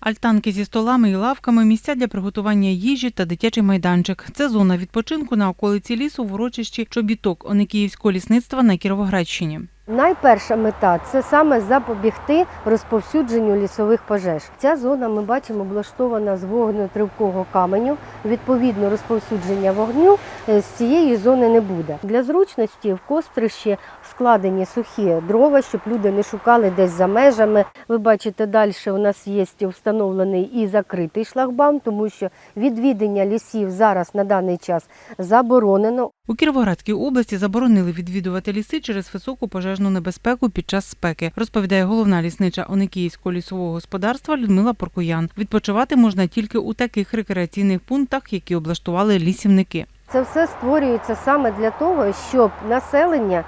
Альтанки зі столами і лавками, місця для приготування їжі та дитячий майданчик. Це зона відпочинку на околиці лісу в урочищі Чобіток Оникіївського лісництва на Кіровоградщині. Найперша мета це саме запобігти розповсюдженню лісових пожеж. Ця зона ми бачимо облаштована з вогнетривкого каменю. Відповідно, розповсюдження вогню е, з цієї зони не буде. Для зручності в кострищі складені сухі дрова, щоб люди не шукали десь за межами. Ви бачите, далі у нас є встановлений і закритий шлагбаум, тому що відвідання лісів зараз на даний час заборонено. У Кіровоградській області заборонили відвідувати ліси через високу пожежну небезпеку під час спеки, розповідає головна ліснича Оникіївського лісового господарства Людмила Поркуян. Відпочивати можна тільки у таких рекреаційних пунктах, які облаштували лісівники. Це все створюється саме для того, щоб населення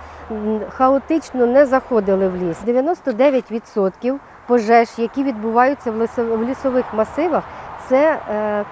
хаотично не заходили в ліс. 99% пожеж, які відбуваються в лісових масивах, це е,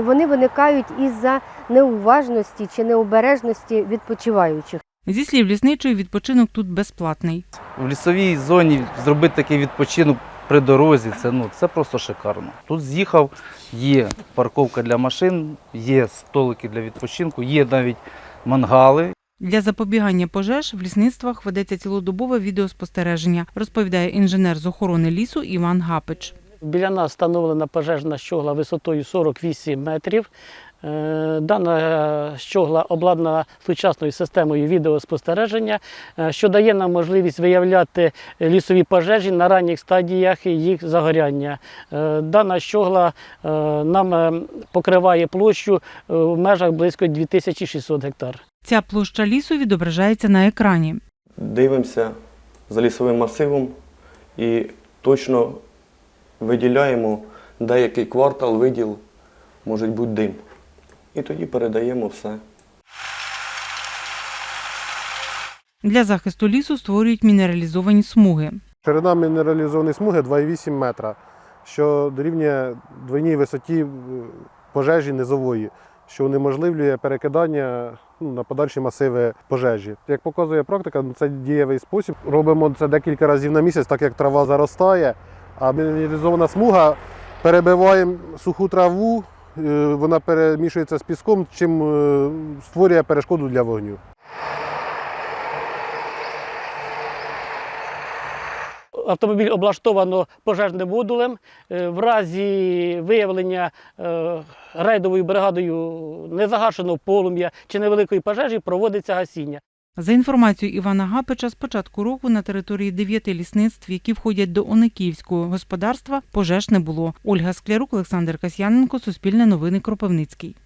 вони виникають із-за неуважності чи необережності відпочиваючих. Зі слів лісничої, відпочинок тут безплатний. В лісовій зоні зробити такий відпочинок при дорозі, це, ну, це просто шикарно. Тут з'їхав, є парковка для машин, є столики для відпочинку, є навіть мангали. Для запобігання пожеж в лісництвах ведеться цілодобове відеоспостереження, розповідає інженер з охорони лісу Іван Гапич. Біля нас встановлена пожежна щогла висотою 48 метрів. Е, Дана щогла обладнана сучасною системою відеоспостереження, е, що дає нам можливість виявляти лісові пожежі на ранніх стадіях їх загоряння. Е, Дана щогла нам покриває площу в межах близько 2600 гектар. Ця площа лісу відображається на екрані. дивимося за лісовим масивом і точно виділяємо деякий квартал, виділ, може бути дим. І тоді передаємо все. Для захисту лісу створюють мінералізовані смуги. Ширина мінералізованої смуги 2,8 метра, що дорівнює двойній висоті е, пожежі низової, що унеможливлює перекидання ну, на подальші масиви пожежі. Як показує практика, ну, це дієвий спосіб. Робимо це декілька разів на місяць, так як трава заростає, а мінералізована смуга перебиває суху траву, е, вона перемішується з піском, чим е, створює перешкоду для вогню. Автомобіль облаштовано пожежним модулем. Е, В разі виявлення рейдовою бригадою незагашеного полум'я чи невеликої пожежі проводиться гасіння. За інформацією Івана Гапича, з початку року на території дев'яти лісництв, які входять до Ониківського господарства, пожеж не було. Ольга Склярук, Олександр Касьяненко, Суспільне новини Кропивницький.